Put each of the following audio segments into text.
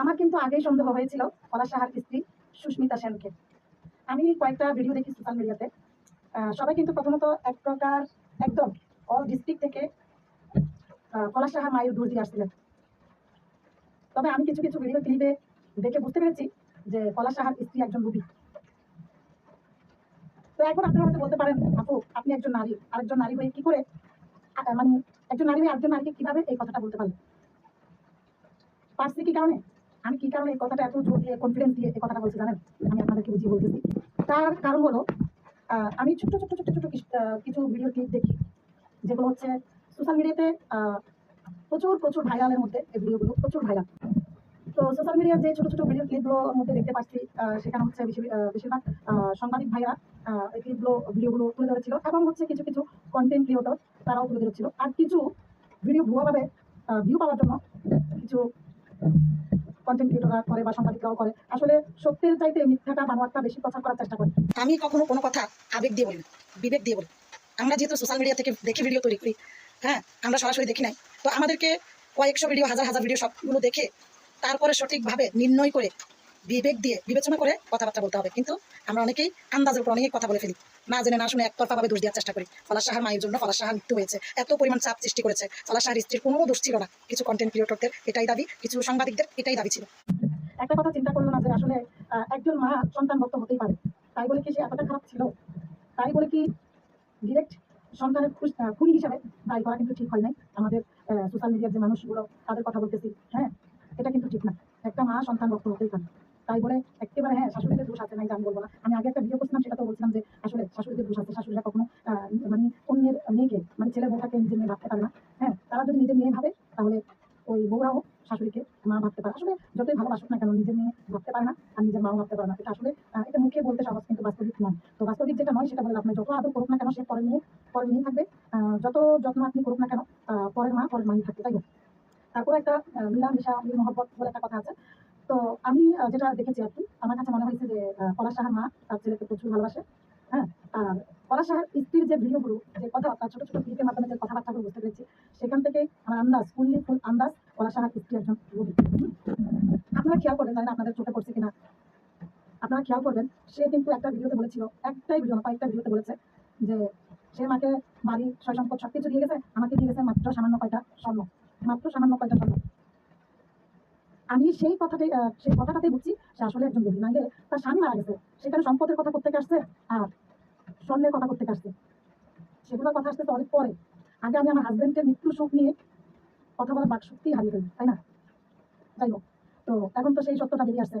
আমার কিন্তু আগেই সন্দেহ হয়েছিল পলাশ সাহার স্ত্রী সুস্মিতা সেনকে। আমি কয়েকটা ভিডিও দেখি সোশ্যাল মিডিয়াতে সবাই কিন্তু প্রথমত এক প্রকার একদম অল ডিস্ট্রিক্ট থেকে পলাশ সাহার মায়ের দূর দিয়ে আসছিলেন। তবে আমি কিছু কিছু ভিডিও ক্লিপে দেখে বুঝতে পেরেছি যে পলাশ সাহার স্ত্রী একজন রুবি। তো এখন আপনারা হয়তো বলতে পারেন, আপু, আপনি একজন নারী, আরেকজন নারী হয়ে কি করে মানে একজন নারী হয়ে আরেকজন নারীকে কীভাবে এই কথাটা বলতে পারলেন? পারছি কি কারণে? আমি কি কারণে এই কথাটা এত জোর দিয়ে কনফিডেন্স দিয়ে এই কথাটা বলছি জানেন? আমি আপনাদেরকে বুঝিয়ে বলতেছি। তার কারণ হলো আমি ছোট্ট ছোট্ট ছোট্ট ছোট্ট কিছু- ভিডিও ক্লিপ দেখি, যেগুলো হচ্ছে সোশ্যাল মিডিয়াতে প্রচুর প্রচুর ভাইরালের মধ্যে এই ভিডিওগুলো প্রচুর ভাইরাল তো সোশ্যাল মিডিয়ার যে ছোট ছোট ভিডিও ক্লিপগুলোর মধ্যে দেখতে পাচ্ছি সেখানে হচ্ছে বেশি- বেশিরভাগ সাংবাদিক ভাইরা এই ক্লিপগুলো ভিডিওগুলো তুলে ধরেছিল এবং হচ্ছে কিছু কিছু কন্টেন্ট ক্রিয়েটর তারাও তুলে ধরেছিল। আর কিছু ভিডিও ভুয়াভাবে ভিউ পাওয়ার জন্য কিছু কন্টেন্ট ক্রিয়েটররা করে বা করে, আসলে সত্যের চাইতে মিথ্যাটা বানোয়ারটা বেশি প্রচার করার চেষ্টা করে। আমি কখনো কোনো কথা আবেগ দিয়ে বলি বিবেক দিয়ে বলি। আমরা যেহেতু সোশ্যাল মিডিয়া থেকে দেখে ভিডিও তৈরি করি হ্যাঁ আমরা সরাসরি দেখি নাই, তো আমাদেরকে কয়েকশো ভিডিও হাজার হাজার ভিডিও সবগুলো দেখে তারপরে সঠিকভাবে নির্ণয় করে বিবেক দিয়ে বিবেচনা করে কথাবার্তা বলতে হবে। কিন্তু আমরা অনেকেই আন্দাজের উপর অনেক কথা বলে ফেলি। না জেনে না শুনে একতরফাভাবে দোষ দেওয়ার চেষ্টা করি। ফলাশ সাহার মায়ের জন্য ফলাশ সাহার মৃত্যু হয়েছে। এত পরিমাণ চাপ সৃষ্টি করেছে। ফলাশ সাহার স্ত্রীর কোনো দোষ ছিল না। কিছু কন্টেন্ট ক্রিয়েটরদের এটাই দাবি, কিছু সাংবাদিকদের এটাই দাবি ছিল। একটা কথা চিন্তা করল না যে আসলে একজন মা সন্তান ভক্ত হতেই পারে। তাই বলে কি সে এতটা খারাপ ছিল? তাই বলে কি ডিরেক্ট সন্তানের খুনি হিসাবে দায়ী করা কিন্তু ঠিক হয় নাই? আমাদের সোশ্যাল মিডিয়ার যে মানুষগুলো তাদের কথা বলতেছি হ্যাঁ? এটা কিন্তু ঠিক না। একটা মা সন্তান ভক্ত হতেই পারে। তাই বলে একেবারে হ্যাঁ শাশুড়িদের দোষ আছে নাই যে আমি বলব না। আমি আগে একটা ভিডিও করছিলাম সেটা তো বলছিলাম যে আসলে শাশুড়িদের দোষ আছে শাশুড়িরা কখনো মানে অন্যের মেয়েকে মানে ছেলের বউটাকে নিজের মেয়ে ভাবতে পারে না। হ্যাঁ তারা যদি নিজের মেয়ে ভাবে তাহলে ওই বউরাও শাশুড়িকে মা ভাবতে পারে। আসলে যতই ভালোবাসুক না কেন নিজের মেয়ে ভাবতে পারে না আর নিজের মাও ভাবতে পারে না। এটা আসলে এটা মুখে বলতে সহজ কিন্তু বাস্তবিক নয়। তো বাস্তবিক যেটা নয় সেটা বলে আপনি যত আদর করুক না কেন সে পরের মেয়ে পরের মেয়ে থাকবে। যত যত্ন আপনি করুক না কেন পরের মা পরের মাই থাকবে। তাই হোক। তারপরে একটা আহ, মিলা মিশা মিল মহব্বত বলে একটা কথা আছে। তো আমি যেটা দেখেছি আর কি, আমার কাছে মনে হয়েছে যে পলাশ সাহার মা, তার ছেলেকে প্রচুর ভালোবাসে হ্যাঁ? আর পলাশ সাহার স্ত্রীর যে ভিডিওগুলো যে কথাবার্তা ছোট ছোট ক্লিপের মাধ্যমে যে কথাবার্তাগুলো বুঝতে পেরেছি, সেখান থেকে আমার আন্দাজ, ফুললি ফুল আন্দাজ, পলাশ সাহার স্ত্রী একজন রোগী। আপনারা খেয়াল করবেন জানেন আপনাদের চোখে পড়ছে কিনা? আপনারা খেয়াল করবেন, সে কিন্তু একটা ভিডিওতে বলেছিল, একটাই ভিডিও না কয়েকটা ভিডিওতে বলেছে, যে সে মাকে বাড়ি সয় সম্পদ সব কিছু দিয়ে গেছে, আমাকে দিয়ে গেছে মাত্র সামান্য কয়টা স্বর্ণ, মাত্র সামান্য কয়টা স্বর্ণ। আমি সেই কথাটাই সেই কথাটাতেই বুঝছি সে আসলে একজন গরিব নাইলে তার স্বামী মারা গেছে, সেখানে সম্পদের কথা করতে আসছে? আর স্বর্ণের কথা করতে আসছে? সেগুলোর কথা আসতেছে অনেক পরে। আগে আমি আমার হাজবেন্ডের মৃত্যু সুখ নিয়ে কথা বলার বাক শক্তি হারিয়ে ফেলি, তাই না? যাই হোক, তো এখন তো সেই সত্যটা বেরিয়ে আসছে।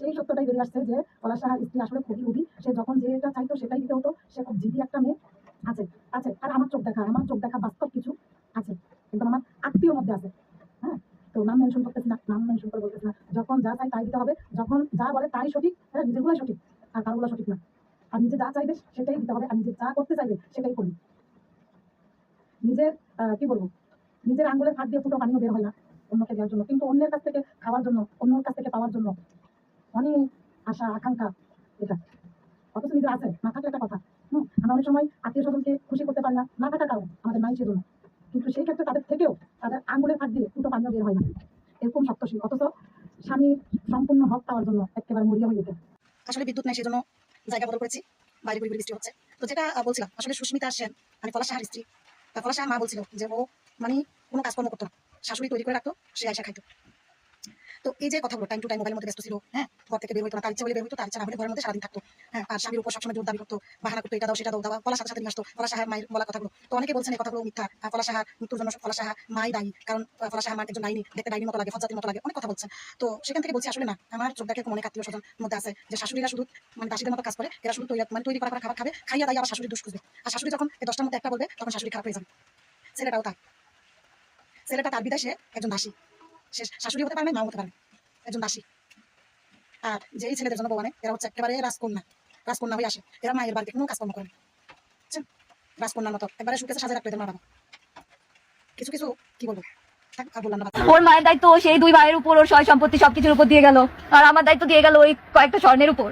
সেই সত্যটাই বেরিয়ে আসছে যে পলাশ সাহার স্ত্রী আসলে খুবই রুবি সে যখন যেটা চাইতো সেটাই দিতে হতো। সে খুব জিদি একটা মেয়ে আছে আছে। আর আমার চোখ দেখা, আমার চোখ দেখা বাস্তব কিছু আছে। কিন্তু আমার আত্মীয় মধ্যে আছে হ্যাঁ? তো নাম মেনশন করতেছি না নাম মেনশন করে বলতেছি না যখন যা চাই তাই দিতে হবে। যখন যা বলে তাই সঠিক হ্যাঁ নিজেগুলোই সঠিক, আর কারোগুলো সঠিক না। আর নিজে যা চাইবে সেটাই দিতে হবে, আর নিজে যা করতে চাইবে সেটাই করবে নিজের কি বলব? নিজের আঙ্গুলের ফাঁক দিয়ে ফুটো পানিও বের হয় না অন্যকে দেওয়ার জন্য। কিন্তু অন্যের কাছ থেকে খাওয়ার জন্য, অন্যের কাছ থেকে পাওয়ার জন্য। অনেক আশা, আকাঙ্ক্ষা এটা। অথচ নিজের আছে, না থাকলে একটা কথা। হুম, আমরা অনেক সময় আত্মীয় স্বজনকে খুশি করতে পারি না না থাকার কারণ আমাদের নাই সেজন্য। কিন্তু সেই ক্ষেত্রে তাদের থেকেও তাদের আঙ্গুলের ফাঁক দিয়ে ফুটো পানিও বের হয় না। এরকম সত্যশীল অথচ স্বামীর সম্পূর্ণ হক পাওয়ার জন্য একেবারে মরিয়া হয়ে ওঠে। আসলে বিদ্যুৎ নাই সেজন্য জায়গা বদল করেছি, বাইরে পরিবার বৃষ্টি হচ্ছে। তো যেটা বলছিলাম, আসলে সুস্মিতা সেন মানে পলাশ সাহার স্ত্রী। পলাশ সাহার মা বলছিল যে ও মানে কোনো কাজকর্ম করতো না। শাশুড়ি তৈরি করে রাখতো, সে আয়সা খাইতো। তো এই যে কথাগুলো টাইম টু টাইম মোবাইলের মধ্যে ব্যস্ত ছিল হ্যাঁ ঘর থেকে বের হইতো না, তার ইচ্ছা হলে বের হইতো, তার ইচ্ছা না হলে ঘরের মধ্যে সারাদিন থাকতো হ্যাঁ আর স্বামীর উপর সবসময় জোর দাবি করতো বাহানা করতো, এটা দাও, সেটা দাও দাও পলা সাথে সাথে নিয়ে আসতো পলা সাহার মায়ের বলা কথাগুলো। তো অনেকে বলছেন এই কথাগুলো মিথ্যা পলা সাহার মৃত্যুর জন্য পলা সাহা মাই দায়ী, কারণ পলা সাহা মার একজন ডাইনি দেখতে ডাইনির মতো লাগে ফজাতির মতো লাগে, অনেক কথা বলছেন। তো সেখান থেকে বলছি, আসলে না, আমার চোখ দেখে অনেক আত্মীয় স্বজন মধ্যে আছে, যে শাশুড়িরা শুধু মানে দাসীদের মতো কাজ করে, এরা শুধু তৈরি মানে তৈরি করা খাবার খাবে, খাইয়া দাই আবার শাশুড়ি দুষ খুঁজবে। আর শাশুড়ি যখন এই দশটার মধ্যে একটা বলবে, তখন শাশুড়ি খারাপ হয়ে যাবে। ছেলেটাও তাই। ছেলেটা তার বিদায় সে একজন দাসী। সে শাশুড়ি হতে পারবে মাও হতে পারবে একজন দাসী। আর যেই ছেলেদের জন্য বউ এরা হচ্ছে একেবারে রাজকন্যা। রাজকন্যা হয়ে আসে। এরা মায়ের বাড়িতে কোনো কাজকর্ম করে বুঝছেন রাজকন্যার মতো একবারে সুখেছে সাজা রাখতে মা বাবা। কিছু কিছু, কি বলব। ওর মায়ের দায়িত্ব সেই দুই ভাইয়ের উপর, ওর সয় সম্পত্তি সবকিছুর উপর দিয়ে গেল। আর আমার দায়িত্ব দিয়ে গেল ওই কয়েকটা স্বর্ণের উপর।